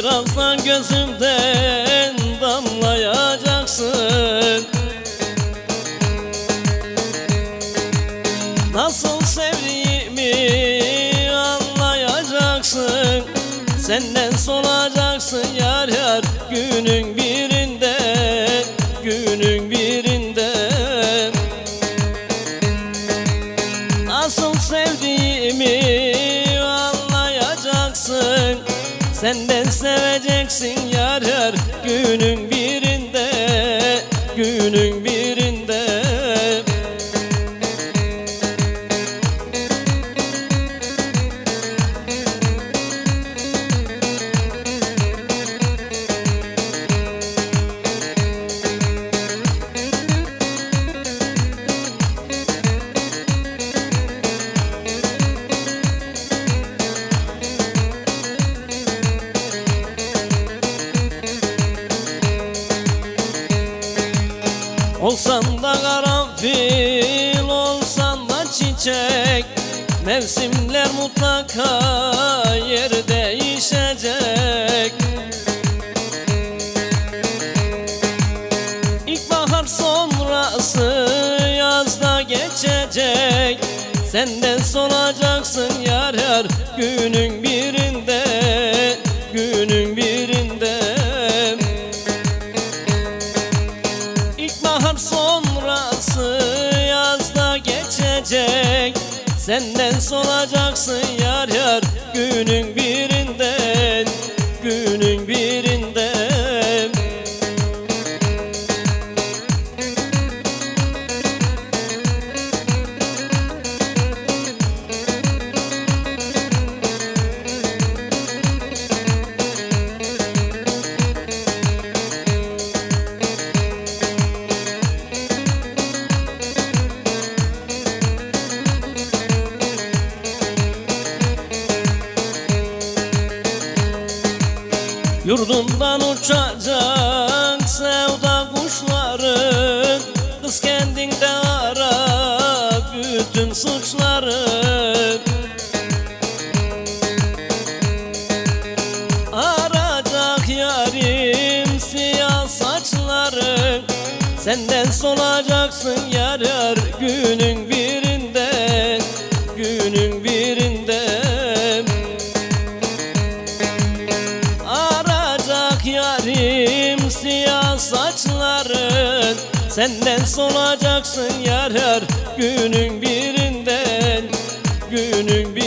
Birazdan gözümden damlayacaksın. Nasıl sevdiğimi anlayacaksın. Senden solacaksın yar yar günün birinde Günün birinde Senden seveceksin yar yar günün birinde Günün birinde Olsan da karanfil, olsan da çiçek. Mevsimler mutlaka yer değişecek. İlkbahar sonrası yazda geçecek. Senden soracaksın yar yar günün birinde Günün birinde Senden soracaksın yar yar günün birinden Günün birinden Yurdumdan uçacak sevda kuşları Kız kendinde ara bütün suçları Arayacak yarim siyah saçları Senden solacaksın yar yar günün birinde yarim siyah saçların Senden solacaksın yar yar günün birinden Günün bir